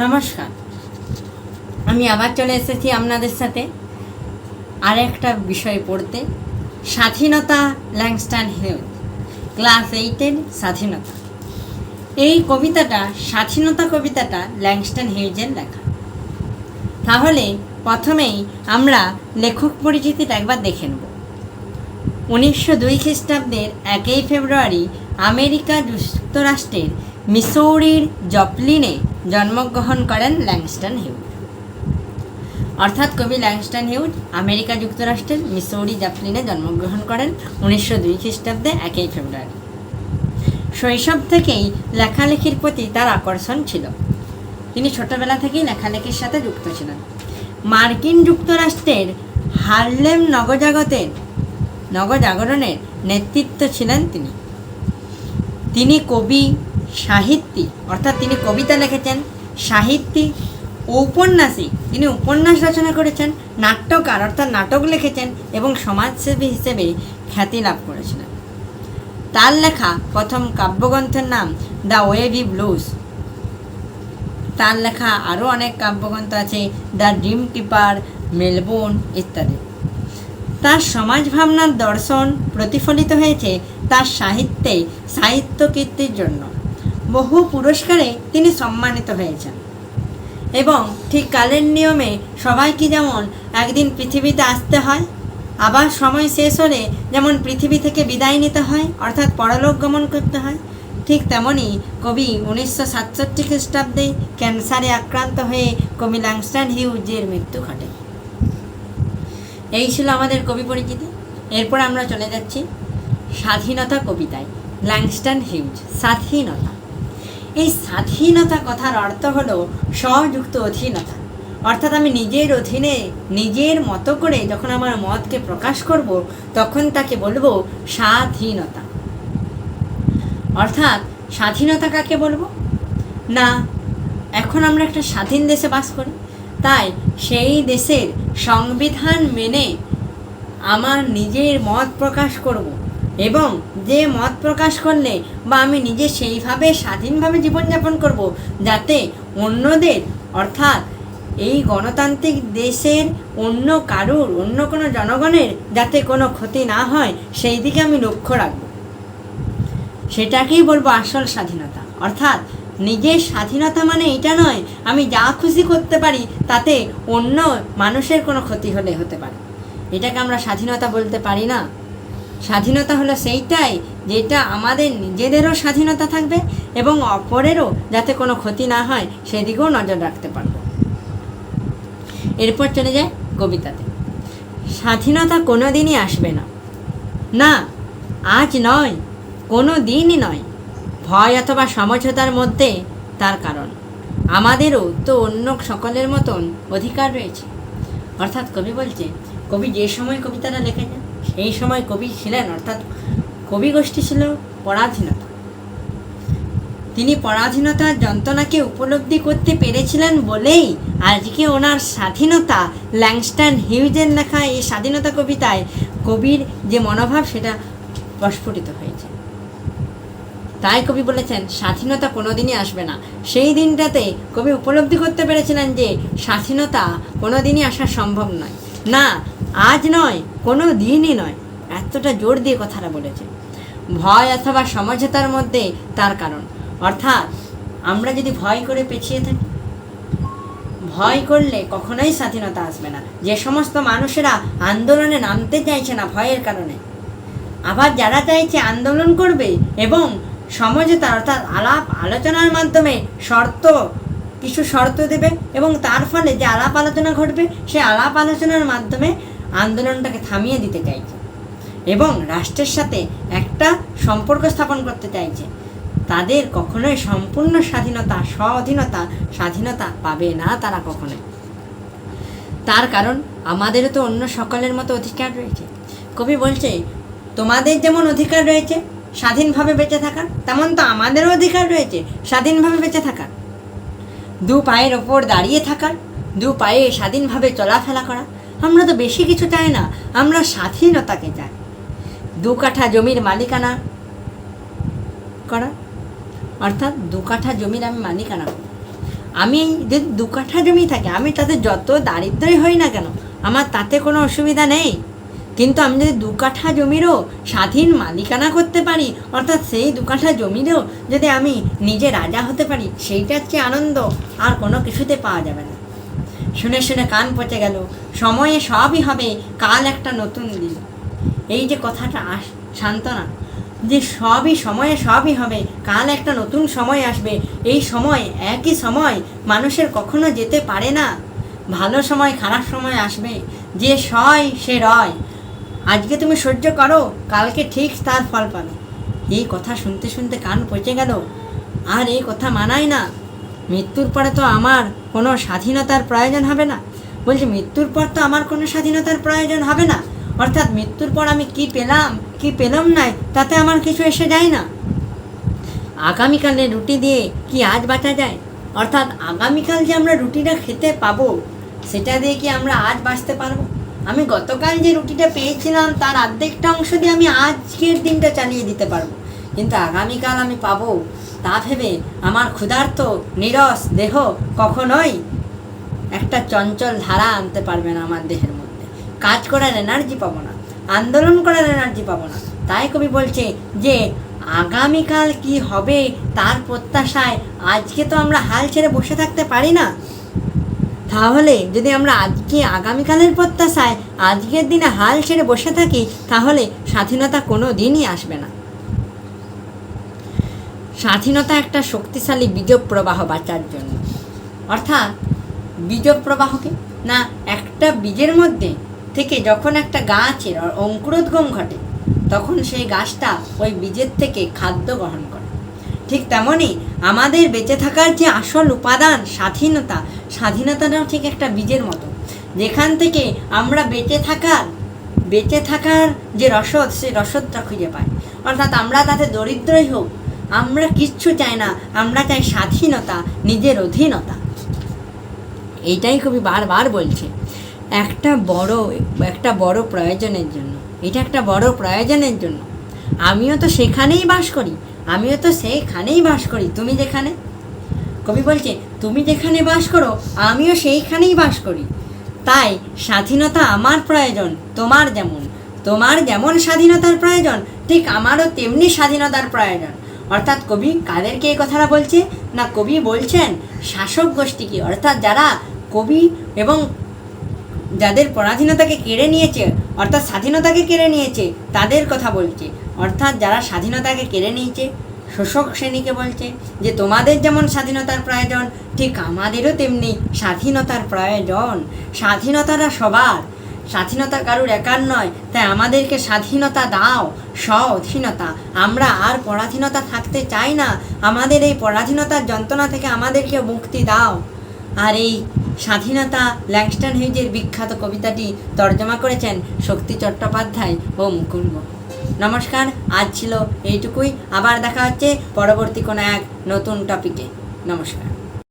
নমস্কার। আমি আবার চলে এসেছি আপনাদের সাথে আরেকটা বিষয় পড়তে। স্বাধীনতা ল্যাংস্টান হিউজ ক্লাস এইটের স্বাধীনতা। এই কবিতাটা, স্বাধীনতা কবিতাটা ল্যাংস্টন হিউজের লেখা। তাহলে প্রথমেই আমরা লেখক পরিচিতিটা একবার দেখে নেব। উনিশশো দুই খ্রিস্টাব্দের একই ফেব্রুয়ারি আমেরিকা যুক্তরাষ্ট্রের মিসৌরির জপলিনে জন্মগ্রহণ করেন ল্যাংস্টন হিউজ অর্থাৎ কবি ল্যাংস্টন হিউজ আমেরিকা যুক্তরাষ্ট্রের মিসৌরি জাপলিনে জন্মগ্রহণ করেন উনিশশো দুই খ্রিস্টাব্দে একই ফেব্রুয়ারি। শৈশব থেকেই লেখালেখির প্রতি তার আকর্ষণ ছিল। তিনি ছোটবেলা থেকেই লেখালেখির সাথে যুক্ত ছিলেন। মার্কিন যুক্তরাষ্ট্রের হারলেম নবজাগতের নবজাগরণের নেতৃত্ব ছিলেন তিনি। তিনি কবি সাহিত্যিক। অর্থাৎ তিনি কবিতা লিখেছেন, সাহিত্যিক, ঔপন্যাসিক। তিনি উপন্যাস রচনা করেছেন, নাট্যকার, অর্থাৎ নাটক লিখেছেন এবং সমাজসেবী হিসেবে খ্যাতি লাভ করেছিলেন। তার লেখা প্রথম কাব্যগ্রন্থের নাম দ্য ওয়েভি ব্লুজ। তার লেখা আরও অনেক কাব্যগ্রন্থ আছে, দ্য ড্রিম কিপার, মেলবোর্ন ইত্যাদি। তার সমাজ ভাবনার দর্শন প্রতিফলিত হয়েছে তার সাহিত্যে সাহিত্য কীর্তির জন্য। বহু পুরস্কারে তিনি সম্মানিত হয়েছেন। এবং ঠিক কালের নিয়মে সবাইকে যেমন একদিন পৃথিবীতে আসতে হয়, আবার সময় শেষ হলে যেমন পৃথিবী থেকে বিদায় নিতে হয়, অর্থাৎ পরলোক গমন করতে হয়, ঠিক তেমনই কবি উনিশশো সাতষট্টি খ্রিস্টাব্দে ক্যান্সারে আক্রান্ত হয়ে কবি ল্যাংস্টান হিউজের মৃত্যু ঘটে। এই ছিল আমাদের কবি পরিচিতি। এরপর আমরা চলে যাচ্ছি স্বাধীনতা কবিতায়, ল্যাংস্টন হিউজ, স্বাধীনতা। এই স্বাধীনতা কথার অর্থ হলো স্বযুক্ত অধীনতা। অর্থাৎ আমি নিজের অধীনে, নিজের মতো করে যখন আমার মতকে প্রকাশ করব, তখন তাকে বলব স্বাধীনতা। অর্থাৎ স্বাধীনতা কাকে বলব? না, এখন আমরা একটা স্বাধীন দেশে বাস করি। তাই সেই দেশের সংবিধান মেনে আমার নিজের মত প্রকাশ করব। এবং যে মত প্রকাশ করলে বা আমি নিজে সেইভাবে স্বাধীনভাবে জীবনযাপন করব, যাতে অন্যদের, অর্থাৎ এই গণতান্ত্রিক দেশের অন্য কারুর, অন্য কোনো জনগণের যাতে কোনো ক্ষতি না হয়, সেই দিকে আমি লক্ষ্য রাখব। সেটাকেই বলব আসল স্বাধীনতা। অর্থাৎ নিজের স্বাধীনতা মানে এটা নয়, আমি যা খুশি করতে পারি, তাতে অন্য মানুষের কোনো ক্ষতি হলে হতে পারে। এটাকে আমরা স্বাধীনতা বলতে পারি না। স্বাধীনতা হলো সেইটাই যেটা আমাদের নিজেদেরও স্বাধীনতা থাকবে এবং অপরেরও যাতে কোনো ক্ষতি না হয় সেদিকেও নজর রাখতে পারব। এরপর চলে যায় কবিতাতে। স্বাধীনতা কোনো দিনই আসবে না। না, আজ নয় কোনো দিনই নয়। ভয় অথবা সমঝোতার মধ্যে তার কারণ। আমাদেরও তো অন্য সকলের মতন অধিকার রয়েছে। অর্থাৎ কবি বলছে, কবি যে সময় কবিতাটা লিখেছেন সেই সময় কবি ছিলেন, অর্থাৎ কবি গোষ্ঠী ছিল পরাধীনতা। তিনি পরাধীনতার যন্ত্রণাকে উপলব্ধি করতে পেরেছিলেন বলেই আজকে ওনার স্বাধীনতা ল্যাংস্টান হিউজের লেখা এই স্বাধীনতা কবিতায় কবির যে মনোভাব সেটা প্রস্ফুটিত হয়েছে। তাই কবি বলেছেন, স্বাধীনতা কোনোদিনই আসবে না। সেই দিনটাতে কবি উপলব্ধি করতে পেরেছিলেন যে স্বাধীনতা কোনোদিনই আসা সম্ভব নয়। না, আজ নয় কোনো দিনই নয়। এতটা জোর দিয়ে কথাটা বলেছে। ভয় অথবা সমঝোতার মধ্যে তার কারণ। অর্থাৎ আমরা যদি ভয় করে পেছিয়ে থাকি, ভয় করলে কখনোই স্বাধীনতা আসবে না। যে সমস্ত মানুষেরা আন্দোলনে নামতে চাইছে না ভয়ের কারণে, আবার যারা চাইছে আন্দোলন করবে এবং সমঝোতা অর্থাৎ আলাপ আলোচনার মাধ্যমে শর্ত, কিছু শর্ত দেবে এবং তার ফলে যে আলাপ আলোচনা ঘটবে, সে আলাপ আলোচনার মাধ্যমে আন্দোলনটাকে থামিয়ে দিতে চাইছে এবং রাষ্ট্রের সাথে একটা সম্পর্ক স্থাপন করতে চাইছে। তাদের কখনোই সম্পূর্ণ স্বাধীনতা স্বাধীনতা স্বাধীনতা পাবে না তারা কখনোই। তার কারণ আমাদেরও তো অন্য সকলের মতো অধিকার রয়েছে। কবি বলছে, তোমাদের যেমন অধিকার রয়েছে, স্বাধীনভাবে বেঁচে থাকার, তেমন তো আমাদেরও অধিকার রয়েছে, স্বাধীনভাবে বেঁচে থাকার। দু পায়ের ওপর দাঁড়িয়ে থাকার, দু পায়ে স্বাধীনভাবে চলাফেরা করা আমরা তো বেশি কিছু চাই না, আমরা স্বাধীনতাকে চাই। দু কাঠা জমির মালিকানা করা, অর্থাৎ দু কাঠা জমির আমি মালিকানা। আমি যদি দু কাঠা জমি থাকে, আমি তাতে যত দারিদ্রই হই না কেন, আমার তাতে কোনো অসুবিধা নেই। কিন্তু আমি যদি দু কাঠা জমিরও স্বাধীন মালিকানা করতে পারি, অর্থাৎ সেই দু কাঠা জমিরও যদি আমি নিজে রাজা হতে পারি, সেইটার চেয়ে আনন্দ আর কোনো কিছুতে পাওয়া যাবে না। শুনে শুনে কান পচে গেল। সময়ে সবই হবে, কাল একটা নতুন দিন। এই যে কথাটা আস, সান্ত্বনা, যে সবই সময়ে সবই হবে, কাল একটা নতুন সময় আসবে, এই সময় একই সময় মানুষের কখনো যেতে পারে না। ভালো সময়, খারাপ সময় আসবে, যে সয়, সে রয়। আজকে তুমি সহ্য করো, কালকে ঠিক তার ফল পাবে। এই কথা শুনতে শুনতে কান পচে গেল। আর এই কথা মানায় না। মৃত্যুর পরে তো আমার কোনো স্বাধীনতার প্রয়োজন হবে না। বলছি, মৃত্যুর পর তো আমার কোনো স্বাধীনতার প্রয়োজন হবে না। অর্থাৎ মৃত্যুর পর আমি কি পেলাম কি পেলাম নাই, তাতে আমার কিছু এসে যায় না। আগামীকালে রুটি দিয়ে কি আজ বাঁচা যায়? অর্থাৎ আগামীকাল যে আমরা রুটিটা খেতে পাবো, সেটা দিয়ে কি আমরা আজ বাঁচতে পারব? আমি গতকাল যে রুটিটা পেয়েছিলাম, তার অর্ধেকটা অংশ দিয়ে আমি আজকের দিনটা চালিয়ে দিতে পারব। কিন্তু আগামীকাল আমি পাবো। তা ভেবে আমার ক্ষুধার্ত, নিরস দেহ কখনোই একটা চঞ্চল ধারা আনতে পারবে না আমার দেহের মধ্যে। কাজ করার এনার্জি পাবো না, আন্দোলন করার এনার্জি পাবো না। তাই কবি বলছে যে, আগামীকাল কি হবে তার প্রত্যাশায় আজকে তো আমরা হাল ছেড়ে বসে থাকতে পারি না। তাহলে যদি আমরা আজকে আগামীকালের প্রত্যাশায় আজকের দিনে হাল ছেড়ে বসে থাকি, তাহলে স্বাধীনতা কোনো দিনই আসবে না। স্বাধীনতা একটা শক্তিশালী বীজ প্রবাহ বাঁচার জন্য। অর্থাৎ বীজ প্রবাহকে না, একটা বীজের মধ্যে থেকে যখন একটা গাছের অঙ্কুরোদ্গম ঘটে, তখন সেই গাছটা ওই বীজের থেকে খাদ্য গ্রহণ করে। ঠিক তেমনই আমাদের বেঁচে থাকার যে আসল উপাদান স্বাধীনতা, স্বাধীনতাটাও ঠিক একটা বীজের মতো। যেখান থেকে আমরা বেঁচে থাকার বেঁচে থাকার যে রসদ, সেই রসদটা খুঁজে পাই। অর্থাৎ আমরা তাতে দরিদ্রই হোক আমরা কিচ্ছু চাই না, আমরা চাই স্বাধীনতা, নিজের অধীনতা। এইটাই কবি বারবার বলছে, একটা বড় একটা বড় প্রয়োজনের জন্য। এটা একটা বড় প্রয়োজনের জন্য। আমিও তো সেখানেই বাস করি, আমিও তো সেইখানেই বাস করি, তুমি যেখানে? কবি বলছে, তুমি যেখানে বাস করো, আমিও সেইখানেই বাস করি। তাই স্বাধীনতা আমার প্রয়োজন, তোমার যেমন। তোমার যেমন স্বাধীনতার প্রয়োজন, ঠিক আমারও তেমনি স্বাধীনতার প্রয়োজন। অর্থাৎ কবি কাদেরকে এই কথাটা বলছে? না, কবি বলছেন শাসক গোষ্ঠীকে। অর্থাৎ যারা কবি এবং যাদের পরাধীনতাকে কেড়ে নিয়েছে, অর্থাৎ স্বাধীনতাকে কেড়ে নিয়েছে, তাদের কথা বলছে। অর্থাৎ যারা স্বাধীনতাকে কেড়ে নিয়েছে, শোষক শ্রেণীকে বলছে যে, তোমাদের যেমন স্বাধীনতার প্রয়োজন, ঠিক আমাদেরও তেমনি স্বাধীনতার প্রয়োজন। স্বাধীনতাটা সবার স্বাধীনতা কারুর একার নয়, তাই আমাদেরকে স্বাধীনতা দাও, স্বাধীনতা। আমরা আর পরাধীনতা থাকতে চাই না। আমাদের এই পরাধীনতার যন্ত্রণা থেকে আমাদেরকে মুক্তি দাও। আর এই স্বাধীনতা ল্যাংস্টন হিউজের বিখ্যাত কবিতাটি তর্জমা করেছেন শক্তি চট্টোপাধ্যায় ও মুকুল নমস্কার, আজ ছিল এইটুকুই। আবার দেখা হচ্ছে পরবর্তী কোনো এক নতুন টপিকে। নমস্কার।